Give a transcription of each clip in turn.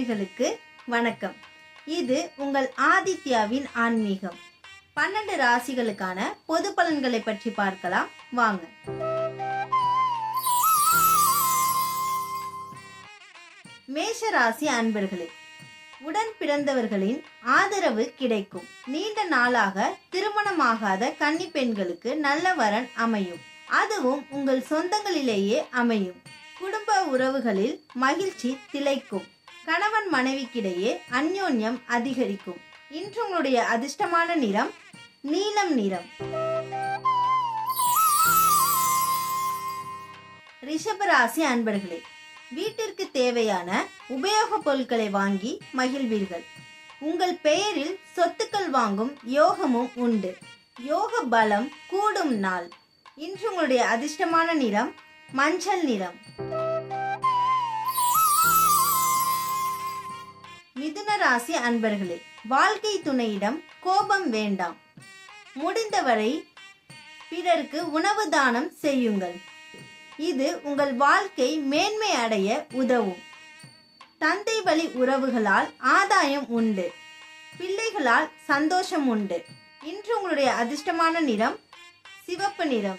நேயர்களுக்கு வணக்கம். இது உங்கள் ஆதித்யாவின் ஆன்மீகம். பன்னெண்டு ராசிகளுக்கான பொது பலன்களை பற்றி பார்க்கலாம். வாங்க. மேஷ ராசி அன்பர்களே உடன் பிறந்தவர்களின் ஆதரவு கிடைக்கும். நீண்ட நாளாக திருமணமாகாத கன்னி பெண்களுக்கு நல்ல வரன் அமையும். அதுவும் உங்கள் சொந்தங்களிலேயே அமையும். குடும்ப உறவுகளில் மகிழ்ச்சி திளைக்கும். கணவன் மனைவிக்கிடையே அந்யோன்யம் அதிகரிக்கும். இன்று உங்களுடைய அதிர்ஷ்டமான நிறம் நீலம் நிறம். ரிஷபராசி அன்பர்களே வீட்டிற்கு தேவையான உபயோகப் பொருட்களை வாங்கி மகிழ்வீர்கள். உங்கள் பெயரில் சொத்துக்கள் வாங்கும் யோகமும் உண்டு. யோக பலம் கூடும் நாள். இன்று உங்களுடைய அதிர்ஷ்டமான நிறம் மஞ்சள் நிறம். ராசி அன்பர்களே வாழ்க்கை துணையிடம் கோபம் வேண்டாம். முடிந்தவரை பிறருக்கு உணவு தானம் செய்யுங்கள். இது உங்கள் வாழ்க்கை மேன்மை அடைய உதவும். தந்தை வழி உறவுகளால் ஆதாயம் உண்டு. பிள்ளைகளால் சந்தோஷம் உண்டு. இன்று உங்களுடைய அதிர்ஷ்டமான நிறம் சிவப்பு நிறம்.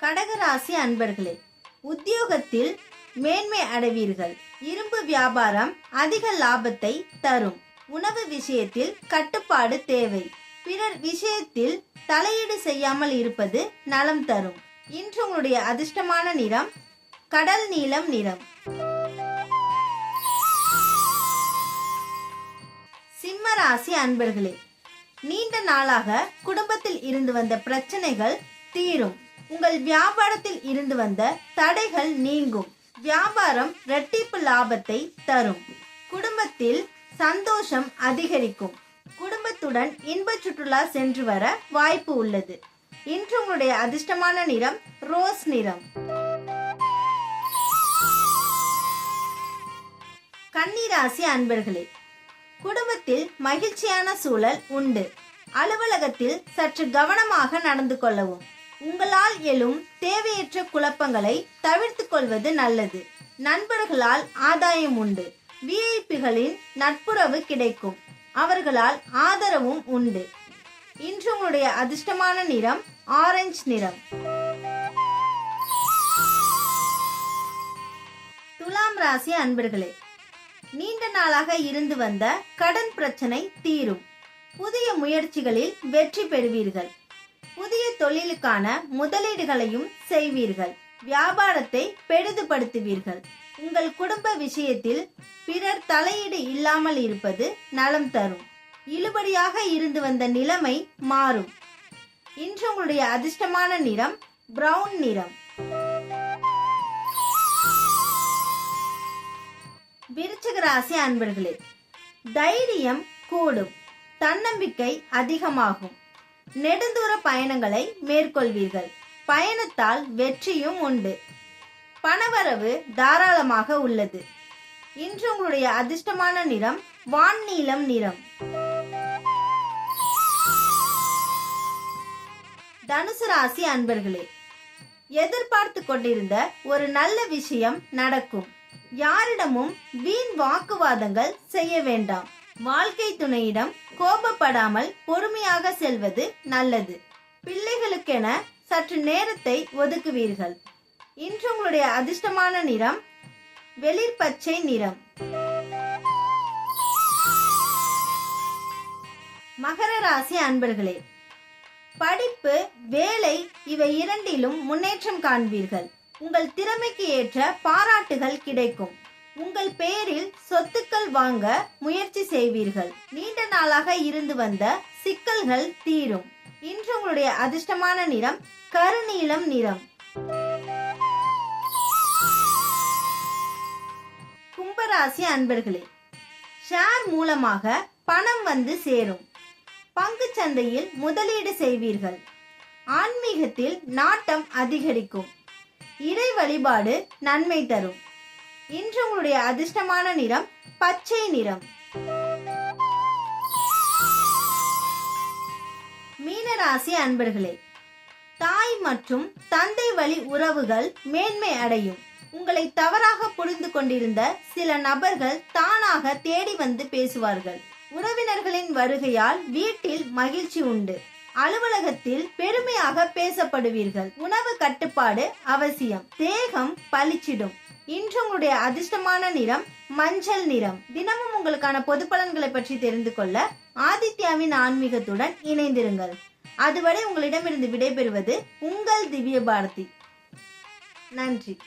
கடகராசி அன்பர்களே உத்தியோகத்தில் மேன்மை அடைவீர்கள். இரும்பு வியாபாரம் அதிக லாபத்தை தரும். உணவு விஷயத்தில் கட்டுப்பாடு தேவை. பிறர் விஷயத்தில் தலையீடு செய்யாமல் இருப்பது நலம் தரும். இன்று உங்களுடைய அதிர்ஷ்டமான நிறம் கடல் நீலம் நிறம். சிம்ம ராசி அன்பர்களே நீண்ட நாளாக குடும்பத்தில் இருந்து வந்த பிரச்சனைகள் தீரும். உங்கள் வியாபாரத்தில் இருந்து வந்த தடைகள் நீங்கும். வியாபாரம் இரட்டிப்பு லாபத்தை தரும். குடும்பத்தில் சந்தோஷம் அதிகரிக்கும். குடும்பத்துடன் இன்ப சுற்றுலா சென்று வர வாய்ப்பு உள்ளது. இன்று உங்களுடைய அதிர்ஷ்டமான நிறம் ரோஸ் நிறம். கன்னிராசி அன்பர்களே குடும்பத்தில் மகிழ்ச்சியான சூழல் உண்டு. அலுவலகத்தில் சற்று கவனமாக நடந்து கொள்ளவும். உங்களால் எழும் தேவையற்ற குழப்பங்களை தவிர்த்துக் கொள்வது நல்லது. நண்பர்களால் ஆதாயம் உண்டு. விஐபிகளின் நட்புறவு கிடைக்கும். அவர்களால் ஆதரவும் உண்டு. இன்று உங்களுடைய அதிர்ஷ்டமான நிறம் ஆரஞ்சு நிறம். துலாம் ராசி அன்பர்களே நீண்ட நாளாக இருந்து வந்த கடன் பிரச்சனை தீரும். புதிய முயற்சிகளில் வெற்றி பெறுவீர்கள். புதிய தொழிலுக்கான முதலீடுகளையும் செய்வீர்கள். வியாபாரத்தை பெரிதுபடுத்துவீர்கள். உங்கள் குடும்ப விஷயத்தில் பிறர் தலையீடு இல்லாமல் இருப்பது நலம் தரும். இழுபடியாக இருந்து வந்த நிலைமை மாறும். இன்று உங்களுடைய அதிர்ஷ்டமான நிறம் பிரவுன் நிறம். விருச்சிக ராசி அன்பர்களே தைரியம் கூடும். தன்னம்பிக்கை அதிகமாகும். நெடுந்தூர பயணங்களை மேற்கொள்வீர்கள். பயணத்தால் வெற்றியும் உண்டு. பணவரவு தாராளமாக உள்ளது. இன்று உங்களுடைய அதிர்ஷ்டமான நிறம் வான் நீலம் நிறம். தனுசு ராசி அன்பர்களே எதிர்பார்த்து கொண்டிருந்த ஒரு நல்ல விஷயம் நடக்கும். யாரிடமும் வீண் வாக்குவாதங்கள் செய்ய வேண்டாம். வாழ்க்கை துணையிடம் கோபப்படாமல் பொறுமையாக செல்வது நல்லது. பிள்ளைகளுக்கென சற்று நேரத்தை ஒதுக்குவீர்கள். இன்று உங்களுடைய அதிர்ஷ்டமான நிறம் வெளிர் பச்சை நிறம். மகர ராசி அன்பர்களே படிப்பு வேலை இவை இரண்டிலும் முன்னேற்றம் காண்பீர்கள். உங்கள் திறமைக்கு ஏற்ற பாராட்டுகள் கிடைக்கும். உங்கள் பெயரில் சொத்துக்கள் வாங்க முயற்சி செய்வீர்கள். நீண்ட நாளாக இருந்து வந்த சிக்கல்கள் தீரும். இன்று உங்களுடைய அதிர்ஷ்டமான நிறம் கருநீலம் நிறம். கும்பராசி அன்பர்களே ஷேர் மூலமாக பணம் வந்து சேரும். பங்கு சந்தையில் முதலீடு செய்வீர்கள். ஆன்மீகத்தில் நாட்டம் அதிகரிக்கும். இறை வழிபாடு நன்மை தரும். இன்று உங்களுடைய அதிர்ஷ்டமான நிறம் பச்சை நிறம். மீனராசி அன்பர்களே தாய் மற்றும் தந்தை வழி உறவுகள் மேன்மை அடையும். உங்களை தவறாக புரிந்து கொண்டிருந்த சில நபர்கள் தானாக தேடி வந்து பேசுவார்கள். உறவினர்களின் வருகையால் வீட்டில் மகிழ்ச்சி உண்டு. அலுவலகத்தில் பெருமையாக பேசப்படுவீர்கள். உணவு கட்டுப்பாடு அவசியம். தேகம் பளிச்சிடும் இன்று உங்களுடைய அதிர்ஷ்டமான நிறம் மஞ்சள் நிறம். தினமும் உங்களுக்கான பொது பலன்களை பற்றி தெரிந்து கொள்ள ஆதித்யாவின் ஆன்மீகத்துடன் இணைந்திருங்கள். அதுவரை உங்களிடமிருந்து விடைபெறுவது உங்கள் திவ்ய பாரதி நன்றி.